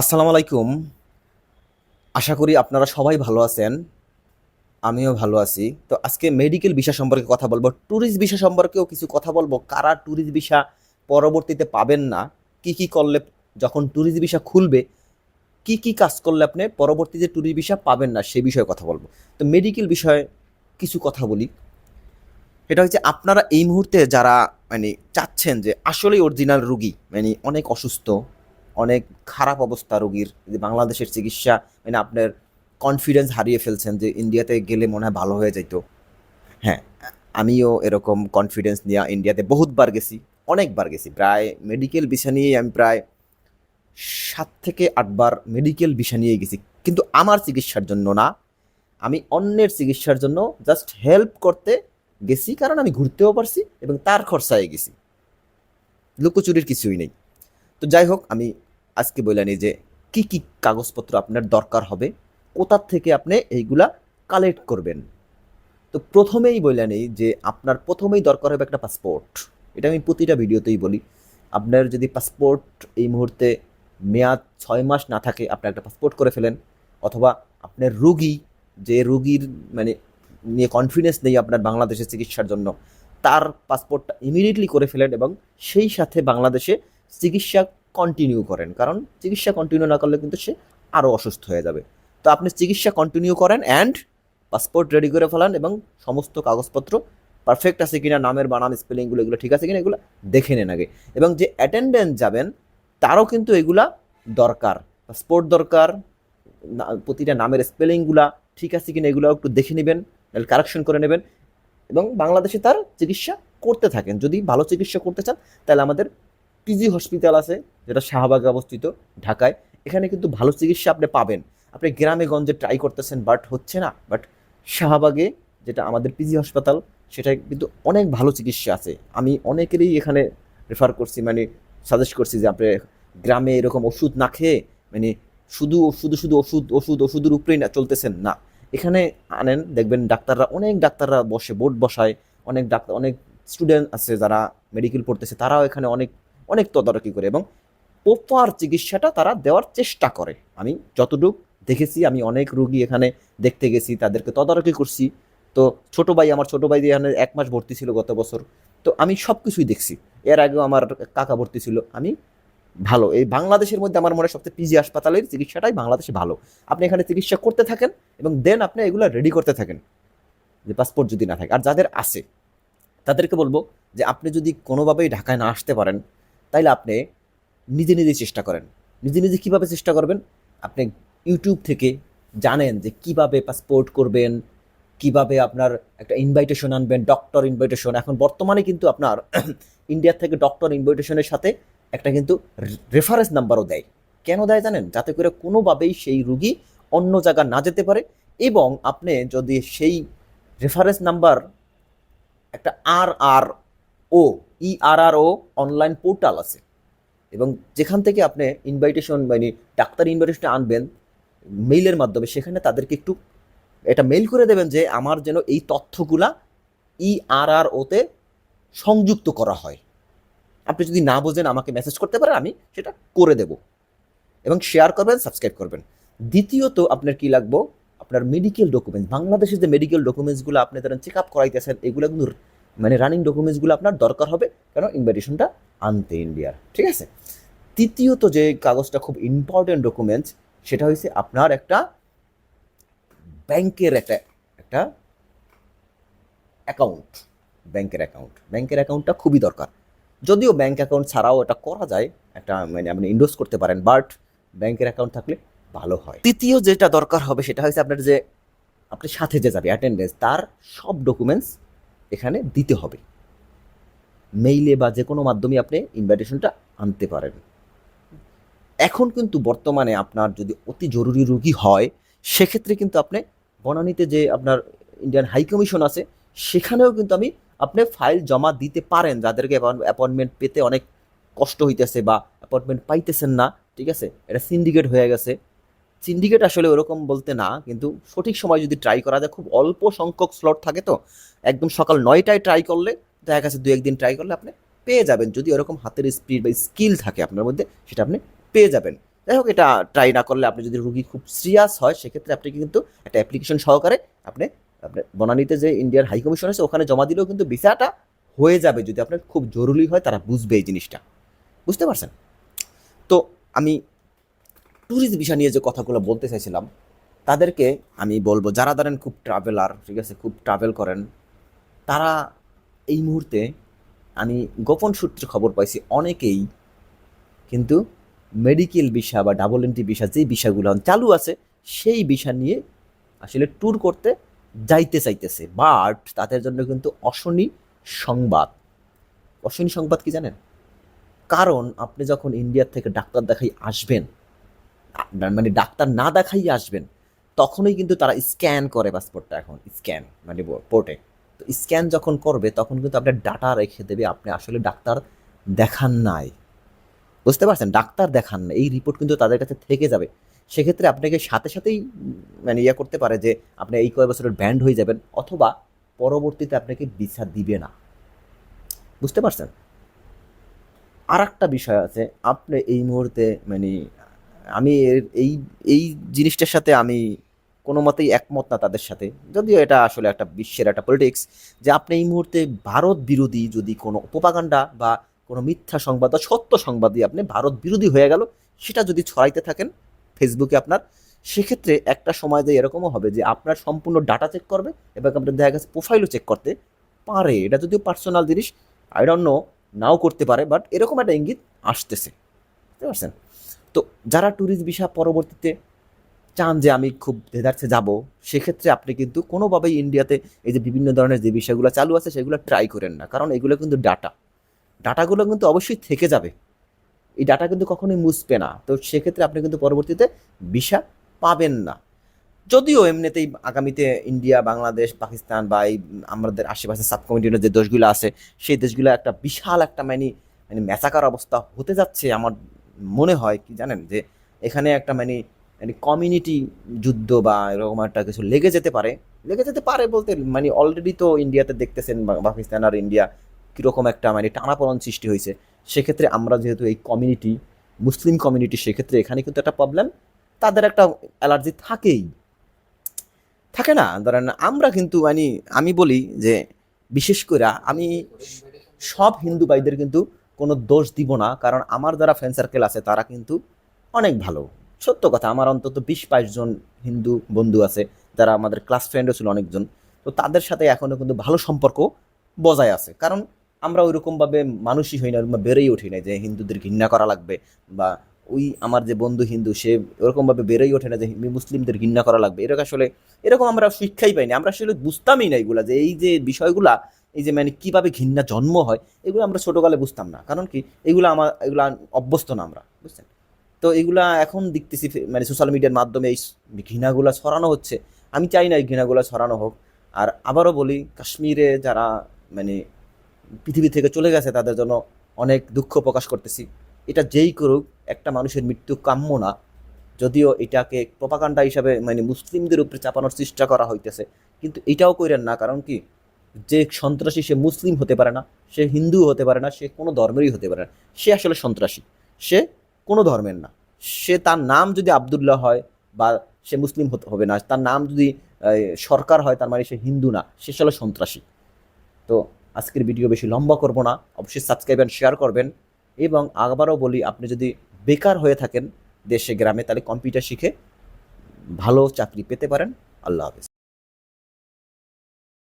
আসসালামু আলাইকুম। আশা করি আপনারা সবাই ভালো আছেন। আমিও ভালো আছি। তো আজকে মেডিকেল ভিসা সম্পর্কে কথা বলব। ট্যুরিস্ট ভিসা সম্পর্কেও কিছু কথা বলব। কারা ট্যুরিস্ট ভিসা পরবর্তীতে পাবেন না? কি কি করলে যখন ট্যুরিস্ট ভিসা খুলবে, কি কি কাজ করলে আপনি পরবর্তীতে ট্যুরিস্ট ভিসা পাবেন না, সে বিষয়ে কথা বলব। তো মেডিকেল বিষয়ে কিছু কথা বলি। এটা হচ্ছে আপনারা এই মুহূর্তে যারা মানে চাচ্ছেন যে আসলেই অরিজিনাল রুগী মানে অনেক অসুস্থ অনেক খারাপ অবস্থা রোগীর। যে বাংলাদেশের চিকিৎসা মানে আপনার কনফিডেন্স হারিয়ে ফেলছেন যে ইন্ডিয়াতে গেলে মনে হয় ভালো হয়ে যাইতো। হ্যাঁ আমিও এরকম কনফিডেন্স নিয়ে ইন্ডিয়াতে বহুতবার গেছি, অনেকবার গেছি। প্রায় মেডিকেল বিষয় নিয়ে আমি প্রায় সাত থেকে আটবার মেডিকেল বিষয় নিয়ে গেছি। কিন্তু আমার চিকিৎসার জন্য না, আমি অন্যের চিকিৎসার জন্য জাস্ট হেল্প করতে গেছি কারণ আমি ঘুরতেও পারছি এবং তার খরচায় গেছি। লুকোচুরির কিছুই নেই। তো যাই হোক, আমি আজকে বলে নিই যে কি কি কাগজপত্র আপনার দরকার হবে কোথার থেকে আপনি এইগুলা কালেক্ট করবেন। তো প্রথমেই বলে নিই যে আপনার প্রথমেই দরকার হবে একটা পাসপোর্ট এটা আমি প্রতিটা ভিডিওতেই বলি। আপনার যদি পাসপোর্ট এই মুহূর্তে মেয়াদ ছয় মাস না থাকে, আপনি একটা পাসপোর্ট করে ফেলেন, অথবা আপনার রুগী, যে রুগীর মানে নিয়ে কনফিডেন্স নেই আপনার বাংলাদেশে চিকিৎসার জন্য, তার পাসপোর্টটা ইমিডিয়েটলি করে ফেলেন এবং সেই সাথে বাংলাদেশে চিকিৎসা কন্টিনিউ করেন। কারণ চিকিৎসা কন্টিনিউ না করলে কিন্তু সে আরও অসুস্থ হয়ে যাবে। তো আপনি চিকিৎসা কন্টিনিউ করেন অ্যান্ড পাসপোর্ট রেডি করে ফেলান এবং সমস্ত কাগজপত্র পারফেক্ট আছে কিনা, নামের, বানান স্পেলিংগুলো এগুলো ঠিক আছে কিনা, এগুলো দেখে নেন আগে। এবং যে অ্যাটেন্ডেন্স যাবেন, তারও কিন্তু এগুলা দরকার। পাসপোর্ট দরকার প্রতিটা নামের স্পেলিংগুলা ঠিক আছে কিনা এগুলো একটু দেখে নেবেন কারেকশন করে নেবেন। এবং বাংলাদেশে তার চিকিৎসা করতে থাকেন। যদি ভালো চিকিৎসা করতে চান, তাহলে আমাদের পিজি হসপিটাল আছে, যেটা শাহবাগে অবস্থিত, ঢাকায়। এখানে কিন্তু ভালো চিকিৎসা আপনি পাবেন। আপনি গ্রামে গঞ্জে ট্রাই করতেছেন বাট হচ্ছে না। বাট শাহবাগে যেটা আমাদের পিজি হাসপাতাল সেটা কিন্তু অনেক ভালো চিকিৎসা আছে। আমি অনেকেরই এখানে রেফার করছি মানে সাজেস্ট করছি যে আপনি গ্রামে এরকম ওষুধ না খেয়ে মানে শুধু শুধু শুধু ওষুধ ওষুধ, ওষুধের উপরেই না চলতেছেন, না। এখানে আনেন, দেখবেন ডাক্তাররা, অনেক ডাক্তাররা বসে, বোর্ড বসায়। অনেক ডাক্তার, অনেক স্টুডেন্ট আছে যারা মেডিকেল পড়তেছে, তারাও এখানে অনেক অনেক তদারকি করে এবং প্রপার চিকিৎসাটা তারা দেওয়ার চেষ্টা করে। আমি যতটুকু দেখেছি, আমি অনেক রুগী এখানে দেখতে গেছি, তাদেরকে তদারকি করছি। তো ছোট ভাই, আমার ছোট ভাই এখানে এক মাস ভর্তি ছিল গত বছর। তো আমি সব কিছুই দেখছি। এর আগেও আমার কাকা ভর্তি ছিল। আমি ভালো। এই বাংলাদেশের মধ্যে আমার মনে হয় সবচেয়ে পিজি হাসপাতালের চিকিৎসাটাই বাংলাদেশে ভালো। আপনি এখানে চিকিৎসা করতে থাকেন এবং দেন আপনি এগুলো রেডি করতে থাকেন। যে পাসপোর্ট যদি না থাকে। আর যাদের আছে, তাদেরকে বলব যে আপনি যদি কোনোভাবেই ঢাকায় না আসতে পারেন তাইলে আপনি নিজে নিজে চেষ্টা করেন। নিজে নিজে কীভাবে চেষ্টা করবেন? আপনি ইউটিউব থেকে জানেন যে কীভাবে পাসপোর্ট করবেন, কীভাবে আপনার একটা ইনভাইটেশন আনবেন ডক্টর ইনভাইটেশন এখন বর্তমানে কিন্তু আপনার ইন্ডিয়া থেকে ডক্টর ইনভাইটেশনের সাথে একটা কিন্তু রেফারেন্স নাম্বারও দেয়। কেন দেয় জানেন? যাতে করে কোনোভাবেই সেই রুগী অন্য জায়গা না যেতে পারে এবং আপনি যদি সেই রেফারেন্স নাম্বার একটা আর আর ও ই আর আর ও অনলাইন পোর্টাল আছে। এবং যেখান থেকে আপনি ইনভাইটেশন মানে ডাক্তার ইনভাইটেশন আনবেন মেইলের মাধ্যমে, সেখানে তাদেরকে একটু এটা মেইল করে দেবেন যে, আমার যেন এই তথ্যগুলা ই আর আর ওতে সংযুক্ত করা হয়। আপনি যদি না বোঝেন, আমাকে মেসেজ করতে পারেন, আমি সেটা করে দেব। এবং শেয়ার করবেন সাবস্ক্রাইব করবেন। দ্বিতীয়ত, আপনার কি লাগবো? আপনার মেডিকেল ডকুমেন্টস বাংলাদেশের যে মেডিকেল ডকুমেন্টসগুলো আপনি ধরেন চেক আপ করাইতেছেন, এগুলো কিন্তু মানে রানিং ডকুমেন্টসগুলো আপনার দরকার হবে, কেন? ইনভাইটেশনটা আনতে ইন্ডিয়ার ঠিক আছে? তৃতীয়ত যে কাগজটা খুব ইম্পর্টেন্ট ডকুমেন্টস সেটা হচ্ছে আপনার একটা ব্যাংকের একটা একটা অ্যাকাউন্ট ব্যাংকের অ্যাকাউন্ট ব্যাংকের অ্যাকাউন্টটা খুবই দরকার। যদিও ব্যাংক অ্যাকাউন্ট ছাড়াও এটা করা যায়, একটা মানে আপনি ইনভেস করতে পারেন বাট ব্যাংকের অ্যাকাউন্ট থাকলে ভালো হয়। তৃতীয় যেটা দরকার হবে, সেটা হচ্ছে আপনার যে, আপনি সাথে যে যাবে অ্যাটেন্ডেন্স তার সব ডকুমেন্টস এখানে দিতে হবে। মেইলে বা যে কোনো মাধ্যমে আপনি ইনভাইটেশনটা আনতে পারেন। এখন কিন্তু বর্তমানে আপনার যদি অতি জরুরি রুগী হয়, সেক্ষেত্রে কিন্তু আপনি বনানীতে যে আপনার ইন্ডিয়ান হাই কমিশন আছে, সেখানেও কিন্তু আমি আপনি ফাইল জমা দিতে পারেন। যাদেরকে অ্যাপয়েন্টমেন্ট পেতে অনেক কষ্ট হইতেছে বা অ্যাপয়েন্টমেন্ট পাইতেছেন না, ঠিক আছে? এটা সিন্ডিকেট হয়ে গেছে। সিন্ডিকেট আসলে ওরকম বলতে না, কিন্তু সঠিক সময় যদি ট্রাই করা যায়, খুব অল্প সংখ্যক স্লট থাকে তো, একদম সকাল নয়টায় ট্রাই করলে, দেখা গেছে দু একদিন ট্রাই করলে আপনি পেয়ে যাবেন। যদি ওরকম হাতের স্পিড বা স্কিল থাকে আপনার মধ্যে, সেটা আপনি পেয়ে যাবেন। যাই হোক, এটা ট্রাই না করলে আপনি যদি রুগী খুব সিরিয়াস হয়, সেক্ষেত্রে আপনি কিন্তু একটা অ্যাপ্লিকেশন সহকারে আপনি আপনি বনানীতে যে ইন্ডিয়ার হাই কমিশন আছে, ওখানে জমা দিলেও কিন্তু ভিসাটা হয়ে যাবে। যদি আপনার খুব জরুরি হয়, তারা বুঝবে এই জিনিসটা। বুঝতে পারছেন? তো আমি ট্যুরিস্ট ভিসা নিয়ে যে কথাগুলো বলতে চাইছিলাম, তাদেরকে আমি বলব, যারা ধরেন খুব ট্রাভেলার ঠিক আছে, খুব ট্রাভেল করেন, তারা এই মুহূর্তে আমি গোপন সূত্রে খবর পাইছি, অনেকেই কিন্তু মেডিকেল ভিসা বা ডাবল এন্ট্রি ভিসা যে ভিসাগুলো চালু আছে, সেই ভিসা নিয়ে আসলে ট্যুর করতে যাইতে চাইতেছে। বাট তাদের জন্য কিন্তু অশনি সংবাদ। অশনি সংবাদ কি জানেন? কারণ আপনি যখন ইন্ডিয়ার থেকে ডাক্তার দেখাই আসবেন মানে ডাক্তার না দেখাই আসবেন, তখনই কিন্তু তারা স্ক্যান করে পাসপোর্টটা এখন স্ক্যান মানে পোর্টে তো স্ক্যান যখন করবে, তখন কিন্তু আপনার ডাটা রেখে দেবে, আপনি আসলে ডাক্তার দেখান নাই। বুঝতে পারছেন? ডাক্তার দেখান না এই রিপোর্ট কিন্তু তাদের কাছে থেকে যাবে। সেক্ষেত্রে আপনাকে সাথে সাথেই মানে ইয়ে করতে পারে যে, আপনি এই কয় বছরের ব্যান্ড হয়ে যাবেন, অথবা পরবর্তীতে আপনাকে ভিসা দিবে না। বুঝতে পারছেন? আর একটা বিষয় আছে, আপনি এই মুহূর্তে মানে আমি এই এই জিনিসটার সাথে আমি কোনো মতেই একমত না তাদের সাথে। যদিও এটা আসলে একটা বিশ্বের একটা পলিটিক্স যে আপনি এই মুহূর্তে ভারত বিরোধী যদি কোনো উপপাগান্ডা বা কোনো মিথ্যা সংবাদ বা সত্য সংবাদ দিয়ে আপনি ভারত বিরোধী হয়ে গেল, সেটা যদি ছড়াইতে থাকেন ফেসবুকে আপনার, সেক্ষেত্রে একটা সময় যে এরকমও হবে যে আপনার সম্পূর্ণ ডাটা চেক করবে এবং আপনার দেখা গেছে প্রোফাইলও চেক করতে পারে। এটা যদিও পার্সোনাল জিনিস আই ডোন্ট নো নাও করতে পারে বাট এরকম একটা ইঙ্গিত আসতেছে। বুঝতে পারছেন? তো যারা ট্যুরিস্ট ভিসা পরবর্তীতে চান যে আমি খুব দেদার্সে যাব, সেক্ষেত্রে আপনি কিন্তু কোনোভাবেই ইন্ডিয়াতে এই যে বিভিন্ন ধরনের যে বিষয়গুলো চালু আছে, সেগুলো ট্রাই করেন না। কারণ এগুলো কিন্তু ডাটা ডাটাগুলো কিন্তু অবশ্যই থেকে যাবে। এই ডাটা কিন্তু কখনোই মুছবে না। তো সেক্ষেত্রে আপনি কিন্তু পরবর্তীতে ভিসা পাবেন না। যদিও এমনিতেই আগামীতে ইন্ডিয়া বাংলাদেশ পাকিস্তান বা এই আমাদের আশেপাশে সাব কমিটির যে দেশগুলো আছে, সেই দেশগুলো একটা বিশাল একটা মানে মানে ম্যাচাকার অবস্থা হতে যাচ্ছে আমার মনে হয় কি জানেন যে এখানে একটা মানে মানে কমিউনিটি যুদ্ধ বা এরকম একটা কিছু লেগে যেতে পারে। লেগে যেতে পারে বলতে মানে অলরেডি তো ইন্ডিয়াতে দেখতেছেন পাকিস্তান আর ইন্ডিয়া কীরকম একটা মানে টানাপড়ন সৃষ্টি হয়েছে। সেক্ষেত্রে আমরা যেহেতু এই কমিউনিটি মুসলিম কমিউনিটি সেক্ষেত্রে এখানে কিন্তু একটা প্রবলেম তাদের একটা অ্যালার্জি থাকেই। থাকে না? ধরেন আমরা কিন্তু মানে আমি বলি যে বিশেষ করে আমি সব হিন্দু ভাইদের কিন্তু কোনো দোষ দিব না, কারণ আমার যারা ফ্রেন্ড সার্কেল আছে, তারা কিন্তু অনেক ভালো। সত্য কথা, আমার অন্তত বিশ বাইশ জন হিন্দু বন্ধু আছে, যারা আমাদের ক্লাস ফ্রেন্ডও ছিল অনেকজন। তো তাদের সাথে এখনও কিন্তু ভালো সম্পর্ক বজায় আছে। কারণ আমরা ওইরকমভাবে মানুষই হই না বেড়েই উঠি না যে হিন্দুদের ঘৃণা করা লাগবে, বা ওই আমার যে বন্ধু হিন্দু, সে ওরকমভাবে বেড়েই ওঠে না যে মুসলিমদের ঘৃণা করা লাগবে। এরকম আসলে, এরকম আমরা শিক্ষাই পাইনি। আমরা আসলে বুঝতামই না এগুলা যে এই যে বিষয়গুলা এই যে মানে কীভাবে ঘৃণা জন্ম হয়, এগুলো আমরা ছোটোকালে বুঝতাম না। কারণ কি? এগুলো আমার, এগুলো অভ্যস্ত না আমরা, বুঝছেন? তো এগুলা এখন দেখতেছি মানে সোশ্যাল মিডিয়ার মাধ্যমে এই ঘৃণাগুলা ছড়ানো হচ্ছে। আমি চাই না এই ঘৃণাগুলা ছড়ানো হোক। আর আবারও বলি, কাশ্মীরে যারা মানে পৃথিবী থেকে চলে গেছে, তাদের জন্য অনেক দুঃখ প্রকাশ করতেছি। এটা যেই করুক, একটা মানুষের মৃত্যু কাম্য না। যদিও এটাকে প্রপাকাণ্ডা হিসাবে মানে মুসলিমদের উপরে চাপানোর চেষ্টা করা হইতেছে, কিন্তু এটাও করেন না। কারণ কি? যে সন্ত্রাসী সে মুসলিম হতে পারে না, সে হিন্দু হতে পারে না, সে কোনো ধর্মেরই হতে পারে না। সে আসলে সন্ত্রাসী। সে কোনো ধর্মের না। সে তার নাম যদি আবদুল্লাহ হয় বা সে মুসলিম হতে হবে না, তার নাম যদি সরকার হয়, তার মানে সে হিন্দু না, সে আসলে সন্ত্রাসী। তো আজকের ভিডিও বেশি লম্বা করব না, অবশ্যই সাবস্ক্রাইব অ্যান্ড শেয়ার করবেন। এবং আবারও বলি, আপনি যদি বেকার হয়ে থাকেন দেশে, গ্রামে, তাহলে কম্পিউটার শিখে ভালো চাকরি পেতে পারেন। আল্লাহ হাফেজ।